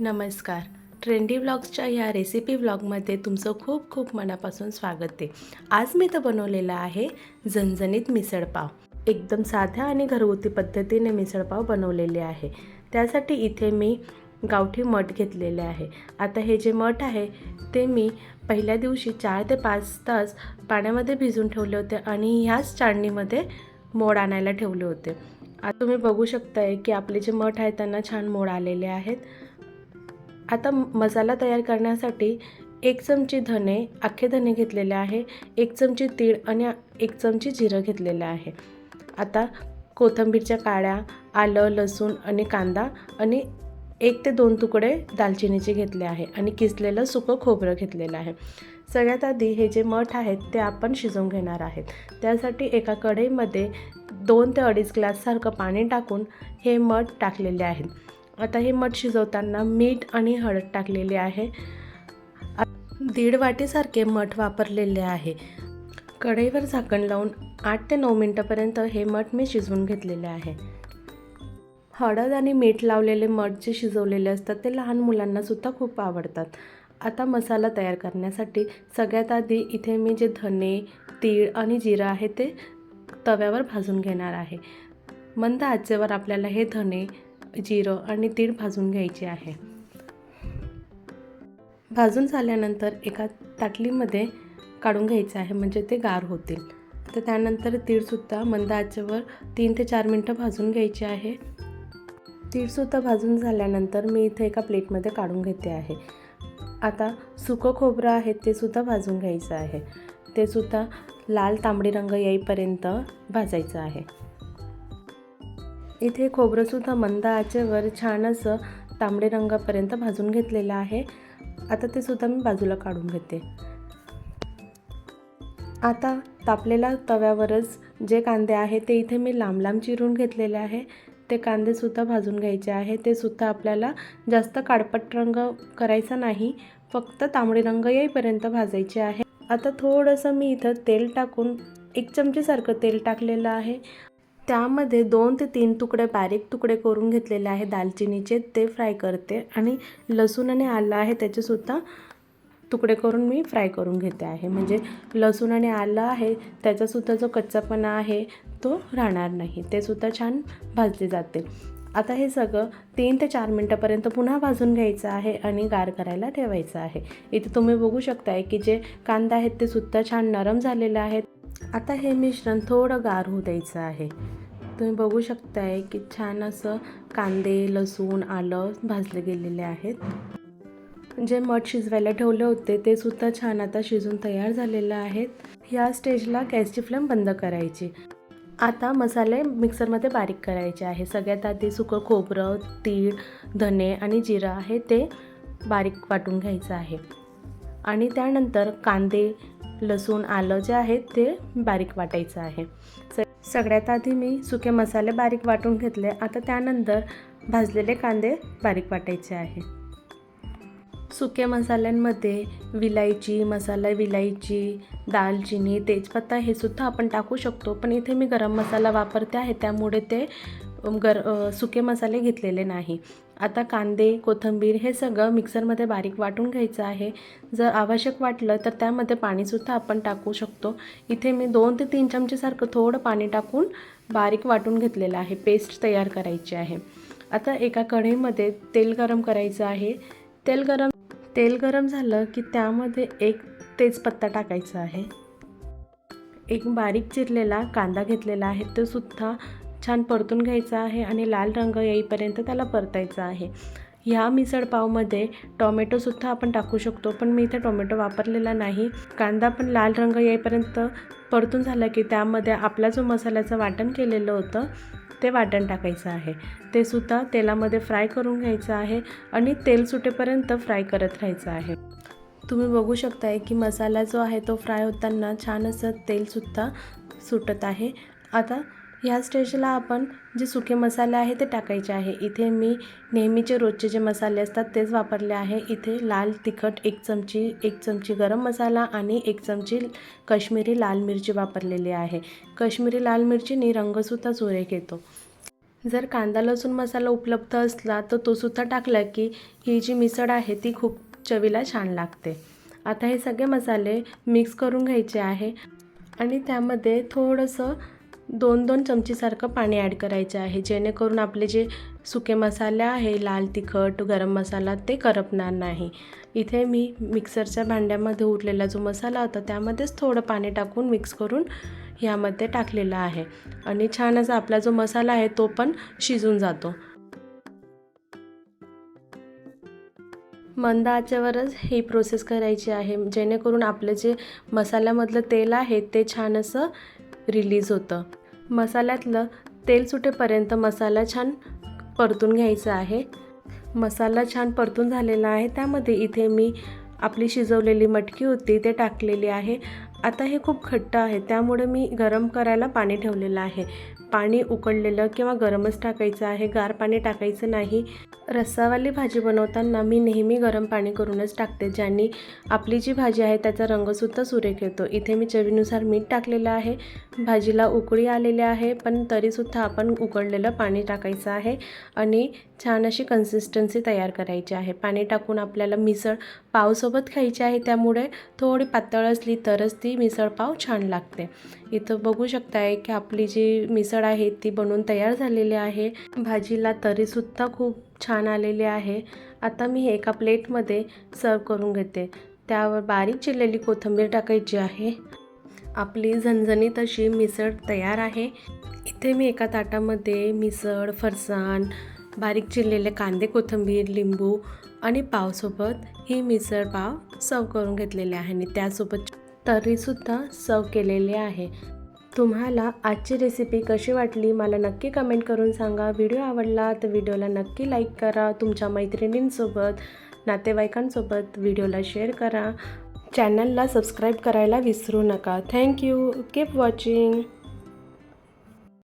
नमस्कार. ट्रेंडी व्लॉग्सच्या ह्या रेसिपी व्लॉगमध्ये तुमचं खूप खूप मनापासून स्वागत आहे. आज मी तर बनवलेला आहे झणझणीत मिसळपाव एकदम साध्या आणि घरगुती पद्धतीने मिसळपाव बनवलेले आहे. त्यासाठी इथे मी गावठी मठ घेतलेले आहे. आता हे जे मठ आहे ते मी पहिल्या दिवशी चार ते पाच तास पाण्यामध्ये भिजून ठेवले होते आणि ह्याच चाळणीमध्ये मोड आणायला ठेवले होते. आता तुम्ही बघू शकताय की आपले जे मठ आहेत त्यांना छान मोड आलेले आहेत. आता म- मसाला तयार करण्यासाठी एक चमची धने अख्खे धने घेतलेले आहे एक चमची तीळ आणि एक चमची जिरं घेतलेलं आहे. आता कोथिंबीरच्या काळ्या आलं लसूण आणि कांदा आणि एक ते दोन तुकडे दालचिनीचे घेतले आहे आणि किसलेलं सुकं खोबरं घेतलेलं आहे. सगळ्यात आधी हे जे मठ आहेत ते आपण शिजवून घेणार आहेत. त्यासाठी एका कढईमध्ये दोन ते अडीच ग्लाससारखं पाणी टाकून हे मठ टाकलेले आहेत. आता हे मठ शिजवताना मीठ आणि हळद टाकलेले आहे. दीड वाटीसारखे मठ वापरलेले आहे. कढईवर झाकण लावून आठ ते नऊ मिनटापर्यंत हे मठ मी शिजवून घेतलेले आहे. हळद आणि मीठ लावलेले मठ जे शिजवलेले असतात ते लहान मुलांनासुद्धा खूप आवडतात. आता मसाला तयार करण्यासाठी सगळ्यात आधी इथे मी जे धने तीळ आणि जिरं आहे ते तव्यावर भाजून घेणार आहे. मंद आचेवर आपल्याला हे धने जिरं आणि तीळ भाजून घ्यायचे आहे. भाजून झाल्यानंतर एका ताटलीमध्ये काढून घ्यायचं आहे म्हणजे ते गार होतील. तर त्यानंतर तीळसुद्धा मंद आचेवर तीन ते चार मिनटं भाजून घ्यायचे आहे. तीळसुद्धा भाजून झाल्यानंतर मी इथे एका प्लेटमध्ये काढून घेते आहे. आता सुकं खोबरं आहे ते सुद्धा भाजून घ्यायचं आहे. ते सुद्धा लाल तांबडी रंग येईपर्यंत भाजायचं आहे. इथे खोबरंसुद्धा मंद आचेवर छान असं तांबडे रंगापर्यंत भाजून घेतलेलं आहे. आता ते सुद्धा मी बाजूला काढून घेते. आता तापलेल्या तव्यावरच जे कांदे आहे ते इथे मी लांब लांब चिरून घेतलेले आहे. ते कांदेसुद्धा भाजून घ्यायचे आहे. ते सुद्धा आपल्याला जास्त काळपट रंग करायचा नाही. फक्त तांबडी रंग येईपर्यंत भाजायचे आहे. आता थोडंसं मी इथं तेल टाकून एक चमचेसारखं तेल टाकलेलं आहे. त्यामध्ये दोन ते तीन तुकडे बारीक तुकडे करून घेतलेले आहे दालचिनीचे ते फ्राय करते. आणि लसूण आणि आलं आहे त्याचेसुद्धा तुकडे करून मी फ्राय करून घेते आहे. म्हणजे लसूण आणि आलं आहे त्याचासुद्धा जो कच्चापणा आहे तो राहणार नाही. ते सुद्धा छान भाजले जाते. आता हे सगळं तीन ते चार मिनटापर्यंत पुन्हा भाजून घ्यायचं आहे आणि गार करायला ठेवायचं आहे. इथे तुम्ही बघू शकताय की जे कांदा आहेत ते सुद्धा छान नरम झालेलं आहेत. आता हे मिश्रण थोडं गार होऊ द्यायचं आहे. तुम्ही बघू शकताय की छान असं कांदे लसूण आलं भाजले गेलेले आहेत. जे मठ शिजवायला ठेवले होते ते सुद्धा छान आता शिजून तयार झालेले आहेत. ह्या स्टेजला गॅसची फ्लेम बंद करायची. आता मसाले मिक्सरमध्ये बारीक करायचे आहे. सगळ्यात आधी सुकं खोबरं तीळ धने आणि जिरं आहे ते बारीक वाटून घ्यायचं आहे. आणि त्यानंतर कांदे लसूण आलं जे आहे ते बारीक वाटायचं आहे. स सगळ्यात आधी मी सुके मसाले बारीक वाटून घेतले. आता त्यानंतर भाजलेले कांदे बारीक वाटायचे आहे. सुक्या मसाल्यांमध्ये विलायची मसाला विलायची दालचिनी तेजपत्ता हे सुद्धा आपण टाकू शकतो. पण इथे मी गरम मसाला वापरते आहे. त्यामुळे ते गर सुके मसाले घेतलेले नाही. आता कांदे कोथिंबीर हे सगळं मिक्सरमध्ये बारीक वाटून घ्यायचं आहे. जर आवश्यक वाटलं तर त्यामध्ये पाणीसुद्धा आपण टाकू शकतो. इथे मी दोन ते तीन चमचेसारखं थोडं पाणी टाकून बारीक वाटून घेतलेलं आहे. पेस्ट तयार करायची आहे. आता एका कढईमध्ये तेल गरम करायचं आहे. तेल गरम तेल गरम झालं की त्यामध्ये एक तेजपत्ता टाकायचा आहे. एक बारीक चिरलेला कांदा घेतलेला आहे. तो सुद्धा छान परतून घ्यायचा आहे आणि लाल रंग येईपर्यंत त्याला परतायचा आहे. ह्या मिसळपावमध्ये टॉमॅटोसुद्धा आपण टाकू शकतो पण मी इथे टोमॅटो वापरलेला नाही. कांदा पण लाल रंग येईपर्यंत परतून झाला की त्यामध्ये आपला जो मसाल्याचं वाटण केलेलं होतं ते वाटण टाकायचं आहे. ते सुद्धा तेलामध्ये फ्राय करून घ्यायचं आहे आणि तेल सुटेपर्यंत फ्राय करत राहायचं आहे. तुम्ही बघू शकताय की मसाला जो आहे तो फ्राय होताना छान असं तेलसुद्धा सुटत आहे. आता ह्या स्टेजला आपण जे सुके मसाले आहे ते टाकायचे आहे. इथे मी नेहमीचे रोजचे जे मसाले असतात तेच वापरले आहे. इथे लाल तिखट एक चमची एक चमची गरम मसाला आणि एक चमची कश्मीरी लाल मिरची वापरलेली आहे. कश्मीरी लाल मिरचीने रंगसुद्धा सुरेख येतो. जर कांदा लसूण मसाला उपलब्ध असला तर तो सुद्धा टाकला की ही जी मिसळ आहे ती खूप चवीला छान लागते. आता हे सगळे मसाले मिक्स करून घ्यायचे आहे आणि त्यामध्ये थोडंसं दोन दोन चमचीसारखं पाणी ॲड करायचे आहे. जेणेकरून आपले जे सुके मसाले आहे लाल तिखट गरम मसाला ते करपणार नाही. इथे मी मिक्सरच्या भांड्यामध्ये उरलेला जो मसाला होता त्यामध्येच थोडं पाणी टाकून मिक्स करून ह्यामध्ये टाकलेला आहे. आणि छान असा आपला जो मसाला आहे तो पण शिजून जातो. मंद आचेवरच ही प्रोसेस करायची आहे. जेणेकरून आपलं जे मसाल्यामधलं तेल आहे ते छान असं रिलीज होतं. मसाल्यातलं तेल सुटेपर्यंत मसाला छान परतून घ्यायचा आहे. मसाला छान परतून झालेला आहे. त्यामध्ये इथे मी आपली शिजवलेली मटकी होती ते टाकलेली आहे. आता हे खूप घट्ट आहे. त्यामुळे मी गरम करायला पाणी ठेवलेलं आहे. पाणी उकळलेलं किंवा गरमच टाकायचं आहे गार पाणी टाकायचं नाही. रस्सावाली भाजी बनवताना मी नेहमी गरम पाणी करूनच टाकते. ज्यांनी आपली जी भाजी आहे त्याचा रंगसुद्धा सुरेख येतो. इथे मी चवीनुसार मीठ टाकलेलं आहे. भाजीला उकळी आलेली आहे पण तरीसुद्धा आपण उकळलेलं पाणी टाकायचं आहे आणि छान अशी कन्सिस्टन्सी तयार करायची आहे. पाणी टाकून आपल्याला मिसळ पावसोबत खायची आहे त्यामुळे थोडी पातळ असली तरच ती मिसळपाव छान लागते. इथं बघू शकताय की आपली जी मिसळ आहे ती बनवून तयार झालेली आहे. भाजीला तरीसुद्धा खूप छान आलेली आहे. आता मी एका प्लेटमध्ये सर्व करून घेते. त्यावर बारीक चिरलेली कोथिंबीर टाकायची आहे. आपली झणझणीत अशी मिसळ तयार आहे. इथे मी एका ताटामध्ये मिसळ फरसाण बारीक चिरलेले कांदे कोथिंबीर लिंबू आणि पावसोबत ही मिसळ पाव सर्व करून घेतलेले आहे. आणि त्यासोबत तरीसुद्धा सर्व केलेले आहे. तुम्हाला आजची रेसिपी कशी वाटली मला नक्की कमेंट करून सांगा. व्हिडिओ आवडला तर व्हिडिओला नक्की लाईक करा. तुमच्या मैत्रिणींसोबत नातेवाईकांसोबत व्हिडिओला शेअर करा. चॅनलला सबस्क्राईब करायला विसरू नका. Thank you keep watching